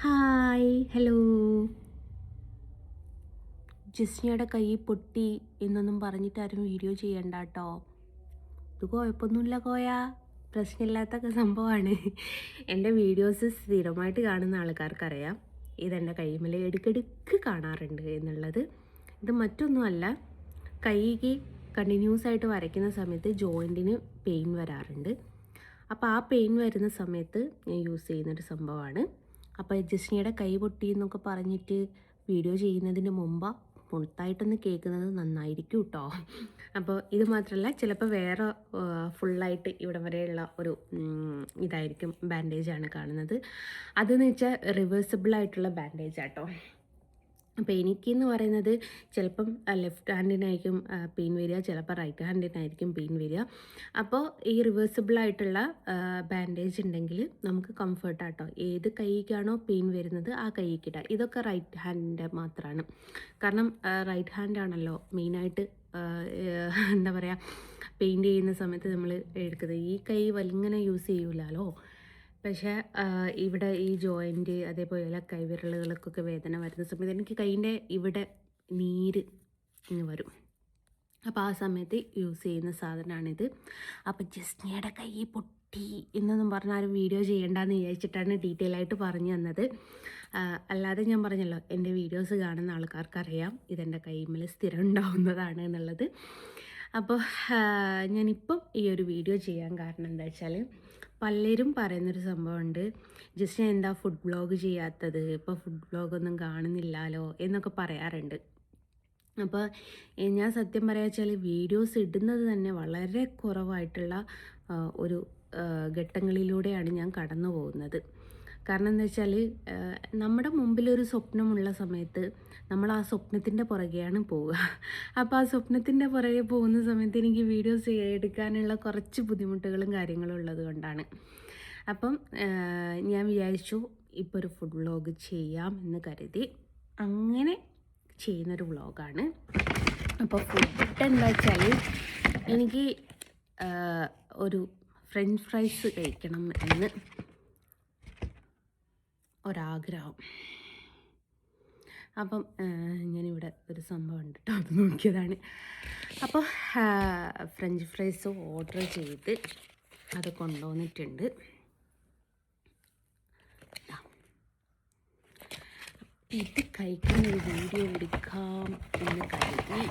Hi hello. ജിസ്നയുടെ കൈ പൊട്ടി എന്നൊന്നും പറഞ്ഞിട്ട് ആരും വീഡിയോ ചെയ്യണ്ട കേട്ടോ ഇത് കുഴപ്പമൊന്നുമില്ല കോയ. പ്രശ്നമില്ലാത്ത സംഭവമാണ്. എന്റെ വീഡിയോസ് സ്ഥിരമായിട്ട് കാണുന്ന ആൾക്കാർക്കറിയാം. ഇതെന്റെ കൈമേൽ ഇടയ്ക്കിടയ്ക്ക് കാണാറുണ്ട് എന്നുള്ളത്. ഇത് മറ്റൊന്നുമല്ല കൈക്ക് കണ്ടിന്യൂസ് ആയിട്ട് വരയ്ക്കുന്ന സമയത്ത് ജോയിന്റിന് പെയിൻ വരാറുണ്ട്. അപ്പോൾ ആ പെയിൻ വരുന്ന സമയത്ത് ഞാൻ യൂസ് ചെയ്യുന്നൊരു സംഭവമാണ്. അപ്പോൾ ജസ്നിയുടെ കൈ പൊട്ടി എന്നൊക്കെ പറഞ്ഞിട്ട് വീഡിയോ ചെയ്യുന്നതിന് മുമ്പ് മൊത്തമായിട്ടൊന്ന് കേൾക്കുന്നത് നന്നായിരിക്കും കേട്ടോ അപ്പോൾ ഇത് മാത്രമല്ല ചിലപ്പോൾ വേറെ ഫുള്ളായിട്ട് ഇവിടെ വരെയുള്ള ഒരു ഇതായിരിക്കും ബാൻഡേജാണ് കാണുന്നത്. അതെന്ന് വെച്ചാൽ റിവേഴ്സിബിൾ ആയിട്ടുള്ള ബാൻഡേജ് ആട്ടോ അപ്പോൾ എനിക്കെന്ന് പറയുന്നത് ചിലപ്പം ലെഫ്റ്റ് ഹാൻഡിനായിരിക്കും പെയിൻ വരിക ചിലപ്പോൾ റൈറ്റ് ഹാൻഡിനായിരിക്കും പെയിൻ വരിക. അപ്പോൾ ഈ റിവേഴ്സിബിൾ ആയിട്ടുള്ള ബാൻഡേജ് ഉണ്ടെങ്കിൽ നമുക്ക് കംഫർട്ടാട്ടോ. ഏത് കൈക്കാണോ പെയിൻ വരുന്നത് ആ കൈക്കിടാം ഇതൊക്കെ റൈറ്റ് ഹാൻഡിന്റെ മാത്രമാണ് കാരണം റൈറ്റ് ഹാൻഡാണല്ലോ മെയിനായിട്ട് എന്താ പറയുക പെയിന്റ് ചെയ്യുന്ന സമയത്ത് നമ്മൾ എടുക്കുന്നത്. ഈ കൈ വലിങ്ങനെ യൂസ് ചെയ്യൂലല്ലോ പക്ഷേ ഇവിടെ ഈ ജോയിന്റ് അതേപോലെ കൈവിരലുകൾക്കൊക്കെ വേദന വരുന്ന സമയത്ത് എനിക്ക് കൈയിന്റെ ഇവിടെ നീര് ഇങ്ങ് വരും. അപ്പോൾ ആ സമയത്ത് യൂസ് ചെയ്യുന്ന സാധനമാണിത് അപ്പോൾ ജസ്നിയുടെ കൈ പൊട്ടി എന്നൊന്നും പറഞ്ഞാൽ ആരും വീഡിയോ ചെയ്യേണ്ടെന്ന് വിചാരിച്ചിട്ടാണ് ഡീറ്റെയിൽ ആയിട്ട് പറഞ്ഞു തന്നത്. അല്ലാതെ ഞാൻ പറഞ്ഞല്ലോ എന്റെ വീഡിയോസ് കാണുന്ന ആൾക്കാർക്കറിയാം ഇതെന്റെ കൈമിൽ സ്ഥിരം ഉണ്ടാവുന്നതാണ് എന്നുള്ളത്. അപ്പോൾ ഞാനിപ്പം ഈ ഒരു വീഡിയോ ചെയ്യാൻ കാരണം എന്താ വെച്ചാൽ പലരും പറയുന്നൊരു സംഭവമുണ്ട്. ജസ്റ്റ് ഞാൻ എന്താ ഫുഡ് ബ്ലോഗ് ചെയ്യാത്തത്? ഇപ്പോൾ ഫുഡ് ബ്ലോഗൊന്നും കാണുന്നില്ലല്ലോ? എന്നൊക്കെ പറയാറുണ്ട്. അപ്പോൾ ഞാൻ സത്യം പറയാ വെച്ചാൽ വീഡിയോസ് ഇടുന്നത് തന്നെ വളരെ കുറവായിട്ടുള്ള ഒരു ഘട്ടങ്ങളിലൂടെയാണ് ഞാൻ കടന്നു പോകുന്നത് കാരണം എന്താ വെച്ചാൽ നമ്മുടെ മുമ്പിലൊരു സ്വപ്നമുള്ള സമയത്ത് നമ്മൾ ആ സ്വപ്നത്തിന്റെ പുറകെയാണ് പോവുക. അപ്പോൾ ആ സ്വപ്നത്തിന്റെ പുറകെ പോകുന്ന സമയത്ത് എനിക്ക് വീഡിയോസ് എടുക്കാനുള്ള കുറച്ച് ബുദ്ധിമുട്ടുകളും കാര്യങ്ങളും ഉള്ളത് കൊണ്ടാണ്. അപ്പം ഞാൻ വിചാരിച്ചു ഇപ്പോൾ ഒരു ഫുഡ് വ്ളോഗ് ചെയ്യാം എന്ന് കരുതി. അങ്ങനെ ചെയ്യുന്നൊരു വ്ളോഗാണ് അപ്പോൾ ഫുഡ് എന്താ വെച്ചാൽ എനിക്ക് ഒരു ഫ്രഞ്ച് ഫ്രൈസ് കഴിക്കണം എന്ന് ഒരാഗ്രഹം. അപ്പം ഞാനിവിടെ ഒരു സംഭവം ഉണ്ട് കേട്ടോ അത് നോക്കിയതാണ്. അപ്പോൾ ഫ്രഞ്ച് ഫ്രൈസ് ഓർഡർ ചെയ്ത് അത് കൊണ്ടുവന്നിട്ടുണ്ട്. ഇത് കഴിക്കുന്ന ഒരു വീഡിയോ എടുക്കാം എന്ന് കരുതി.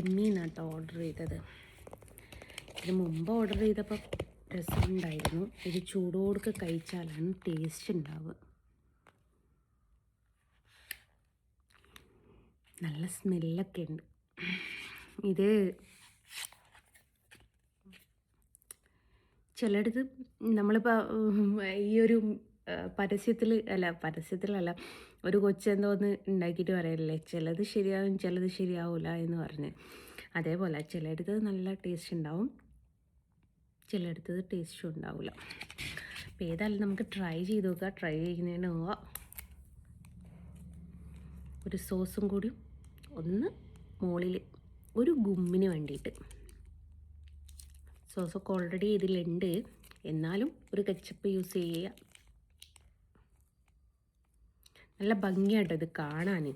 എമ്മീന്നാട്ടോ ഓർഡർ ചെയ്തത്. ഇതിന് മുമ്പ് ഓർഡർ ചെയ്തപ്പോൾ രസമുണ്ടായിരുന്നു. ഇത് ചൂടോടൊക്കെ കഴിച്ചാലാണ് ടേസ്റ്റ് ഉണ്ടാവുക. നല്ല സ്മെല്ലൊക്കെ ഉണ്ട്. ഇത് ചിലയിടത്ത് നമ്മളിപ്പോൾ ഈ ഒരു പരസ്യത്തിൽ അല്ല പരസ്യത്തിലല്ല ഒരു കൊച്ചെന്തോന്ന് ഉണ്ടാക്കിയിട്ട് പറയല്ലേ ചിലത് ശരിയാവും ചിലത് ശരിയാവില്ല എന്ന് പറഞ്ഞ്. അതേപോലെ ചിലയിടത്ത് നല്ല ടേസ്റ്റ് ഉണ്ടാവും. ചിലയിടത്ത് ടേസ്റ്റ് ഉണ്ടാവില്ല അപ്പോൾ ഏതായാലും നമുക്ക് ട്രൈ ചെയ്ത് നോക്കാം. ട്രൈ ചെയ്യുന്നതിന് ഒരു സോസും കൂടി ഒന്ന് മുകളിൽ ഒരു ഗുമ്മിന് വേണ്ടിയിട്ട്. സോസൊക്കെ ഓൾറെഡി ഇതിലുണ്ട്. എന്നാലും ഒരു കച്ചപ്പ് യൂസ് ചെയ്യുക. നല്ല ഭംഗിയാട്ടോ ഇത് കാണാൻ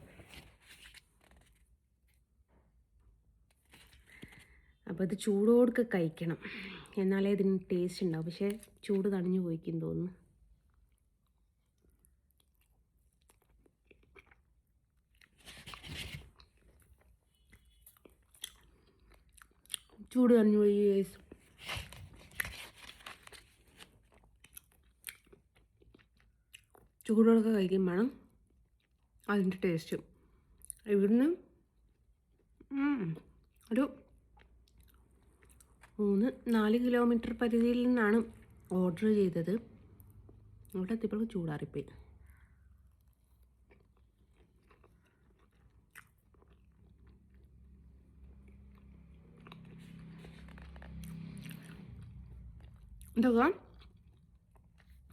അപ്പോൾ ഇത് ചൂടോടൊക്കെ കഴിക്കണം. എന്നാലേ ഇതിന് ടേസ്റ്റ് ഉണ്ടാവും. പക്ഷേ ചൂട് തണിഞ്ഞു പോയിക്കും തോന്നുന്നു. ചൂട് തണിഞ്ഞു പോയി ഗൈസ് ചൂടോടൊക്കെ കഴിക്കും വേണം. അതിന്റെ ടേസ്റ്റ് ഇവിടുന്ന് ഒരു മൂന്ന് നാല് കിലോമീറ്റർ പരിധിയിൽ നിന്നാണ് ഓർഡർ ചെയ്തത്. ഇവിടെ എത്തിയപ്പോൾ ചൂടാറിപ്പോയി. ഇതൊക്കെ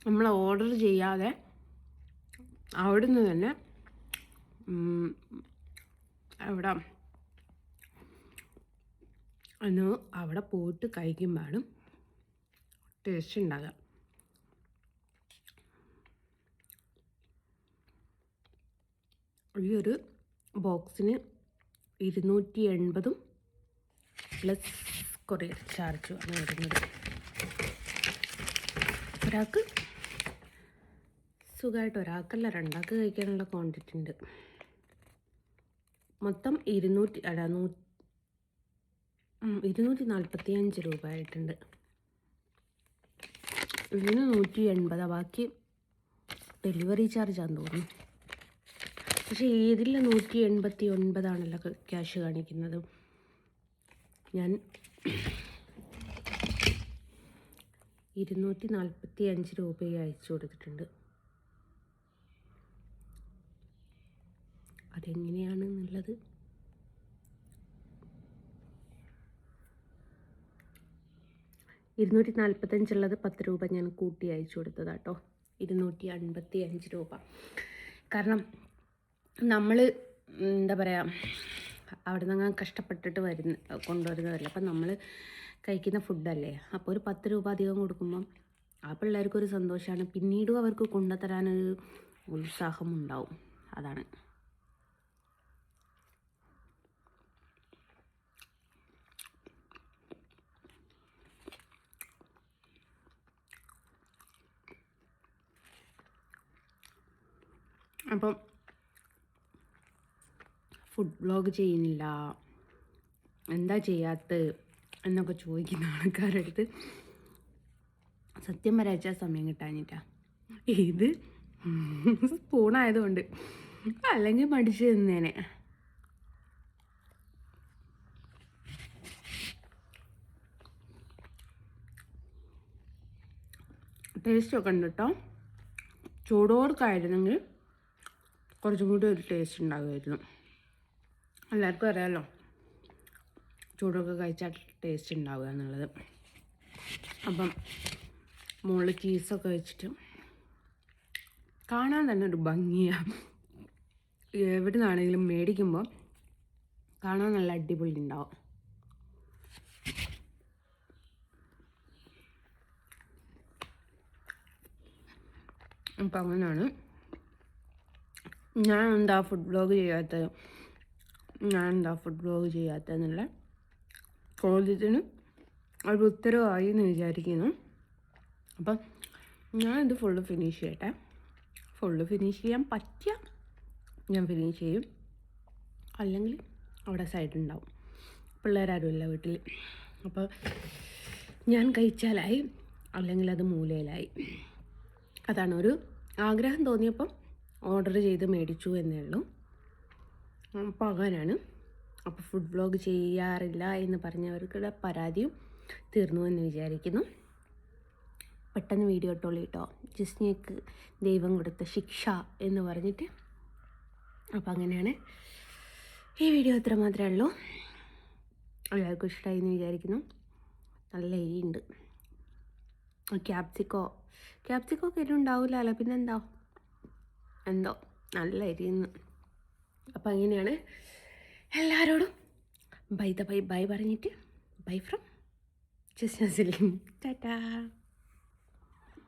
നമ്മൾ ഓർഡർ ചെയ്യാതെ അവിടുന്ന് തന്നെ എവിടെ അന്ന് അവിടെ പോയിട്ട് കഴിക്കുമ്പോഴാണ് ടേസ്റ്റ് ഉണ്ടാകുക ഈ ഒരു ബോക്സിന് ഇരുന്നൂറ്റി എൺപതും പ്ലസ് കൊറിയർ ചാർജും ആണ് വരുന്നത്. ഒരാൾക്ക് സുഖമായിട്ട് ഒരാൾക്കല്ല രണ്ടാൾക്ക് കഴിക്കാനുള്ള ക്വാണ്ടിറ്റി ഉണ്ട്. മൊത്തം ഇരുന്നൂറ്റി അല്ല നൂറ്റി ഇരുന്നൂറ്റി നാൽപ്പത്തി അഞ്ച് രൂപ ആയിട്ടുണ്ട് ഇതിന് നൂറ്റി എൺപത് ബാക്കി ഡെലിവറി ചാർജാന്ന് തോന്നുന്നു. പക്ഷേ ഏതിൽ നൂറ്റി എൺപത്തി ഒൻപതാണല്ലോ ക്യാഷ് കാണിക്കുന്നത്. ഞാൻ ഇരുന്നൂറ്റി നാൽപ്പത്തി അഞ്ച് രൂപയെ അയച്ചു കൊടുത്തിട്ടുണ്ട്. അതെങ്ങനെയാണെന്നുള്ളത്? ഇരുന്നൂറ്റി നാൽപ്പത്തഞ്ചുള്ളത് പത്ത് രൂപ ഞാൻ കൂട്ടി അയച്ചു കൊടുത്തതാട്ടോ ഇരുന്നൂറ്റി അൻപത്തി അഞ്ച് രൂപ. കാരണം നമ്മൾ എന്താ പറയുക അവിടെ നിന്ന് കഷ്ടപ്പെട്ടിട്ട് വരുന്ന കൊണ്ടുവരുന്നതല്ല. അപ്പം നമ്മൾ കഴിക്കുന്ന ഫുഡല്ലേ. അപ്പോൾ ഒരു പത്ത് രൂപ അധികം കൊടുക്കുമ്പം ആ പിള്ളേർക്കൊരു സന്തോഷമാണ് പിന്നീടും അവർക്ക് കൊണ്ടുതരാനൊരു ഉത്സാഹമുണ്ടാവും. അതാണ്. അപ്പം ഫുഡ് ബ്ലോഗ് ചെയ്യുന്നില്ല. എന്താ ചെയ്യാത്തത് എന്നൊക്കെ ചോദിക്കുന്ന ആൾക്കാരുടെ അടുത്ത് സത്യം വരച്ചാൽ സമയം കിട്ടാഞ്ഞിട്ടാ. ഇത് സ്പൂണായതുകൊണ്ട് അല്ലെങ്കിൽ മടിച്ചു തന്നേനെ. ടേസ്റ്റൊക്കെ ഉണ്ട് കേട്ടോ ചൂടോർക്കായിരുന്നെങ്കിൽ കുറച്ചും കൂടി ഒരു ടേസ്റ്റ് ഉണ്ടാകുമായിരുന്നു എല്ലാവർക്കും അറിയാമല്ലോ ചൂടൊക്കെ കഴിച്ചാൽ ടേസ്റ്റ് ഉണ്ടാവുക എന്നുള്ളത്. അപ്പം മുകളിൽ ചീസൊക്കെ വെച്ചിട്ട് കാണാൻ തന്നെ ഒരു ഭംഗിയാണ് എവിടെ നിന്നാണെങ്കിലും മേടിക്കുമ്പോൾ കാണാൻ നല്ല അടിപൊളി ഉണ്ടാവും. അപ്പം അങ്ങനെയാണ് ഞാൻ എന്താ ഫുഡ് ബ്ലോഗ് ചെയ്യാത്തത്? ഞാൻ എന്താ ഫുഡ് ബ്ലോഗ് ചെയ്യാത്തതെന്നുള്ള ചോദ്യത്തിന് ഒരു ഉത്തരവായി എന്ന് വിചാരിക്കുന്നു. അപ്പം ഞാനിത് ഫുള്ള് ഫിനിഷ് ചെയ്യട്ടെ. ഫുള്ള് ഫിനിഷ് ചെയ്യാൻ പറ്റിയ ഞാൻ ഫിനിഷ് ചെയ്യും. അല്ലെങ്കിൽ അവിടെ സൈഡുണ്ടാവും പിള്ളേരാരുമില്ല വീട്ടിൽ അപ്പോൾ ഞാൻ കഴിച്ചാലായി. അല്ലെങ്കിൽ അത് മൂലയിലായി. അതാണ് ഒരു ആഗ്രഹം തോന്നിയപ്പം ഓർഡർ ചെയ്ത് മേടിച്ചു എന്നേ ഉള്ളൂ. അപ്പോൾ അപ്പോൾ ഫുഡ് ബ്ലോഗ് ചെയ്യാറില്ല എന്ന് പറഞ്ഞവർക്കുള്ള പരാതിയും തീർന്നു എന്ന് വിചാരിക്കുന്നു. പെട്ടെന്ന് വീഡിയോ ഇട്ടോളൂ കേട്ടോ. ജിസ്നിയക്ക് ദൈവം കൊടുത്ത ശിക്ഷ എന്ന് പറഞ്ഞിട്ട്. അപ്പോൾ അങ്ങനെയാണ് ഈ വീഡിയോ അത്ര മാത്രമേ ഉള്ളൂ. എല്ലാവർക്കും ഇഷ്ടമായി എന്ന് വിചാരിക്കുന്നു. നല്ല എരിയുണ്ട് ക്യാപ്സിക്കോ. ക്യാപ്സിക്കോ ഒക്കെ എരി ഉണ്ടാവില്ലല്ലോ പിന്നെന്താ? എന്തോ നല്ല എരിയുന്നു അപ്പോൾ അങ്ങനെയാണ് എല്ലാവരോടും ബൈ ദ ബൈ ബൈ പറഞ്ഞിട്ട് ബൈ ഫ്രം ജസ്റ്റ് ടാറ്റാ.